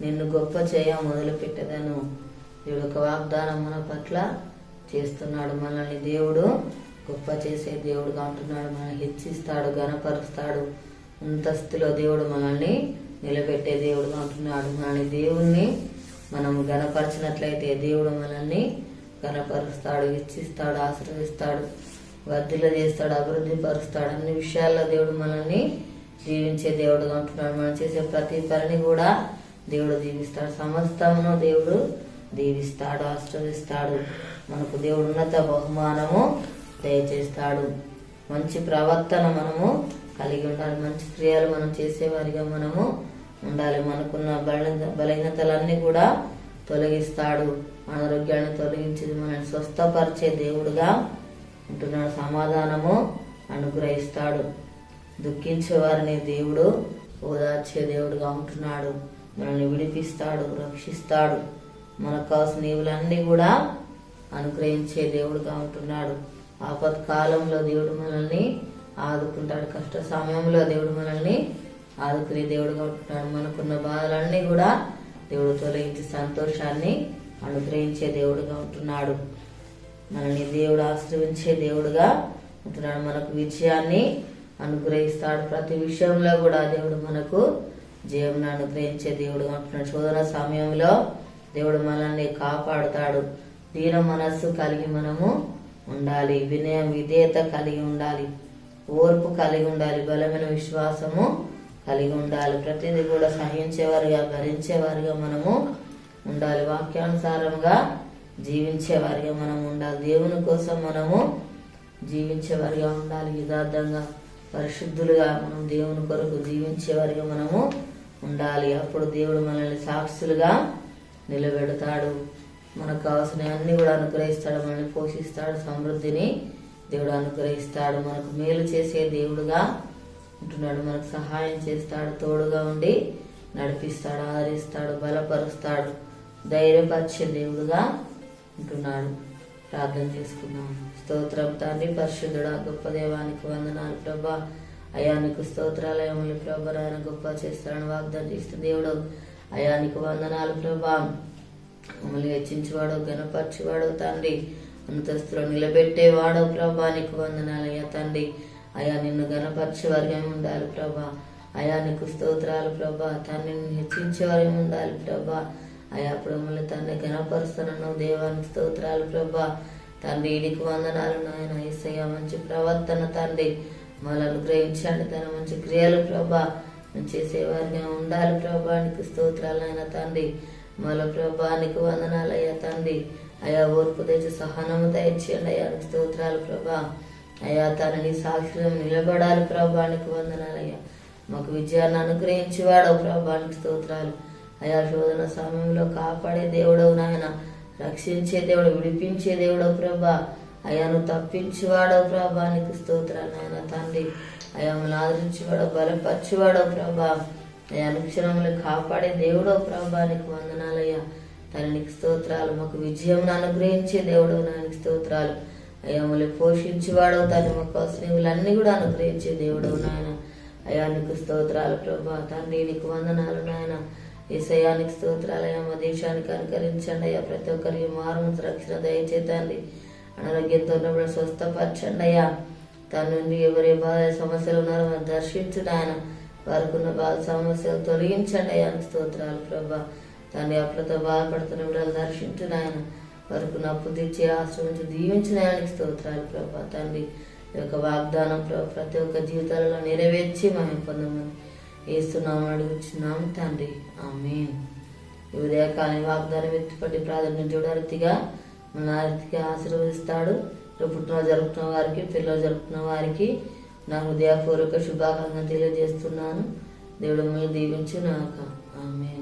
నిన్ను గొప్ప చేయ మొదలుపెట్టదను. దేవుడు ఒక వాగ్దానం మన పట్ల చేస్తున్నాడు. మనల్ని దేవుడు గొప్ప చేసే దేవుడుగా ఉంటున్నాడు మనల్ని హెచ్చిస్తాడు గనపరుస్తాడు అంతస్తులో దేవుడు మనల్ని నిలబెట్టే దేవుడుగా ఉంటున్నాడు మనల్ని దేవుణ్ణి మనం గనపరిచినట్లయితే దేవుడు మనల్ని గనపరుస్తాడు హెచ్చిస్తాడు ఆశ్రయిస్తాడు వర్ధిలో చేస్తాడు అభివృద్ధి పరుస్తాడు. అన్ని విషయాల్లో దేవుడు మనల్ని జీవించే దేవుడుగా ఉంటున్నాడు మనం చేసే ప్రతి పనిని కూడా దేవుడు దీవిస్తాడు. సమస్తమును దేవుడు దీవిస్తాడు ఆశీర్వదిస్తాడు మనకు దేవుడు ఉన్నత బహుమానము దయచేస్తాడు. మంచి ప్రవర్తన మనము కలిగి ఉండాలి. మంచి క్రియలు మనం చేసేవారిగా మనము ఉండాలి. మనకున్న బలహీనతలన్నీ కూడా తొలగిస్తాడు. అనారోగ్యాన్ని తొలగించి మనల్ని స్వస్థపరిచే దేవుడుగా ఉంటున్నాడు. సమాధానము అనుగ్రహిస్తాడు. దుఃఖించే వారిని దేవుడు ఓదార్చే దేవుడుగా ఉంటున్నాడు. మనల్ని విడిపిస్తాడు రక్షిస్తాడు. మనకు కావాల్సిన ఇవులన్నీ కూడా అనుగ్రహించే దేవుడుగా ఉంటున్నాడు. ఆపత్ కాలంలో దేవుడు మనల్ని ఆదుకుంటాడు. కష్ట సమయంలో దేవుడు మనల్ని ఆదుకునే దేవుడుగా ఉంటున్నాడు. మనకున్న బాధలన్నీ కూడా దేవుడు తొలగించి సంతోషాన్ని అనుగ్రహించే దేవుడుగా ఉంటున్నాడు. మనల్ని దేవుడు ఆశ్రయించే దేవుడుగా ఉంటున్నాడు. మనకు విజయాన్ని అనుగ్రహిస్తాడు. ప్రతి విషయంలో కూడా దేవుడు మనకు జీవన అనుగ్రహించే దేవుడు అంటున్నాడు. శోధన సమయంలో దేవుడు మనల్ని కాపాడుతాడు. దీన మనస్సు కలిగి మనము ఉండాలి. వినయం విధేయత కలిగి ఉండాలి. ఓర్పు కలిగి ఉండాలి. బలమైన విశ్వాసము కలిగి ఉండాలి. ప్రతిదీ కూడా సహించేవారుగా భరించేవారుగా మనము ఉండాలి. వాక్యానుసారంగా జీవించేవారిగా మనం ఉండాలి. దేవుని కోసం మనము జీవించేవారిగా ఉండాలి. యథార్థంగా పరిశుద్ధులుగా మనం దేవుని కొరకు జీవించేవారిగా మనము ఉండాలి. అప్పుడు దేవుడు మనల్ని సాక్షులుగా నిలబెడతాడు. మనకు కావాల్సిన అన్ని కూడా అనుగ్రహిస్తాడు మనల్ని పోషిస్తాడు సమృద్ధిని దేవుడు అనుగ్రహిస్తాడు. మనకు మేలు చేసే దేవుడుగా ఉంటున్నాడు. మనకు సహాయం చేస్తాడు తోడుగా ఉండి నడిపిస్తాడు ఆదరిస్తాడు బలపరుస్తాడు. ధైర్యపరిచే దేవుడుగా ఉంటున్నాడు. ప్రార్థన చేసుకున్నాం స్తోత్రం తండ్రి పరిశుద్ధుడా గొప్ప దేవానికి వందనాలు. ప్రభా అయానికి స్తోత్రాలయములు ప్రభా ఆయన గొప్ప చేస్తారని వాగ్దానం చేసిన దేవుడు. అయానికి వందనాలు ప్రభా మమ్మల్ని హెచ్చించేవాడు గణపరిచేవాడు తండ్రి. అంతస్తులో నిలబెట్టేవాడు ప్రభా నీకు వందనాలయ్యా తండ్రి. అయా నిన్ను గణపరిచేవారిగా ఉండాలి ప్రభా అయా నీకు స్తోత్రాలు ప్రభా తండ్రిని హెచ్చించేవారిగా ఉండాలి ప్రభా అయా అప్పుడు మమ్మల్ని తండ్రి గణపరుస్తున్నాను దేవానికి స్తోత్రాలు ప్రభా తండ్రి ఇడికి వందనాలు నాయన. ఏసయ్య మంచి ప్రవర్తన తండ్రి. మళ్ళీ అనుగ్రహించండి తన మంచి క్రియలు ప్రభా. మంచి చేసేవారిగా ఉండాలి ప్రభా. నీకు స్తోత్రాలు తండ్రి. మళ్ళీ ప్రభానికి వందనాలయ్యా తండ్రి. అయా ఓర్పు తెచ్చి సహనము దయచేయండి అయ్యా. స్తోత్రాలు ప్రభా. అయా తనని సాక్షిగా నిలబడాలి ప్రభానికి వందనాలయ్యా మాకు విజయాన్ని అనుగ్రహించేవాడు ప్రభానికి స్తోత్రాలు. అయా శోధన సమయంలో కాపాడే దేవుడవు నాయన. రక్షించే దేవుడు విడిపించే దేవుడవు ప్రభా. అయ్యాను తప్పించివాడో ప్రభా నీకు స్తోత్రాలు నాయన తండ్రి. అయా ఆదరించేవాడో బలపరిచేవాడో ప్రభా. అయ్యా అనుక్షణములు కాపాడే దేవుడో ప్రభా నీకు వందనాలయ్యా. తననికి స్తోత్రాలు. మాకు విజయం అనుగ్రహించే దేవుడు నానికి స్తోత్రాలు. అయ్యాములు పోషించేవాడో పోషించేవాడవు తను మాకు స్నేహితులన్నీ కూడా అనుగ్రహించే దేవుడు నాయన. అయా నీకు స్తోత్రాలు ప్రభా. తండ్రి నీకు వందనాలు నాయన. ఏసయానికి స్తోత్రాలు. మా దేశానికి అనుకరించండి. అయ్యా ప్రతి ఒక్కరికి మారు రక్షణ దయచేతండి అనారోగ్యంతో ఉన్నప్పుడు స్వస్థపరచండి అయ్యా తన నుండి ఎవరి బాధ సమస్యలు ఉన్నారో వారు దర్శించండి ఆయన. వారికి ఉన్న బాధ సమస్యలు తొలగించండి అయ్యా. స్తోత్రాలు ప్రభా. తండ్రి అప్పులతో బాధపడుతున్న బిడ్డలు దర్శించండి ఆయన. వరకు నప్పు తెచ్చి ఆశ్రమించి దీవించిన ఆయనకి స్తోత్రాలు ప్రభా. తండ్రి ఈ యొక్క వాగ్దానం ప్రభా ప్రతి ఒక్క జీవితాలలో నెరవేర్చి మేము పొందమని వేస్తున్నాము అడుగుచున్నాం తండ్రి. ఆమె ఈ ఉదయకాలం వాగ్దానం ఎత్తుపట్టి ప్రాధాన్యం చూడరీతిగా మన ఆర్థిక ఆశీర్వదిస్తాడు. రేపు పుట్టినరోజు జరుపుతున్న వారికి పిల్లలు జరుపుతున్న వారికి నా హృదయపూర్వక శుభాకాంక్షలు తెలియజేస్తున్నాను. దేవుడు మిమ్మల్ని దీవించు నాక ఆమె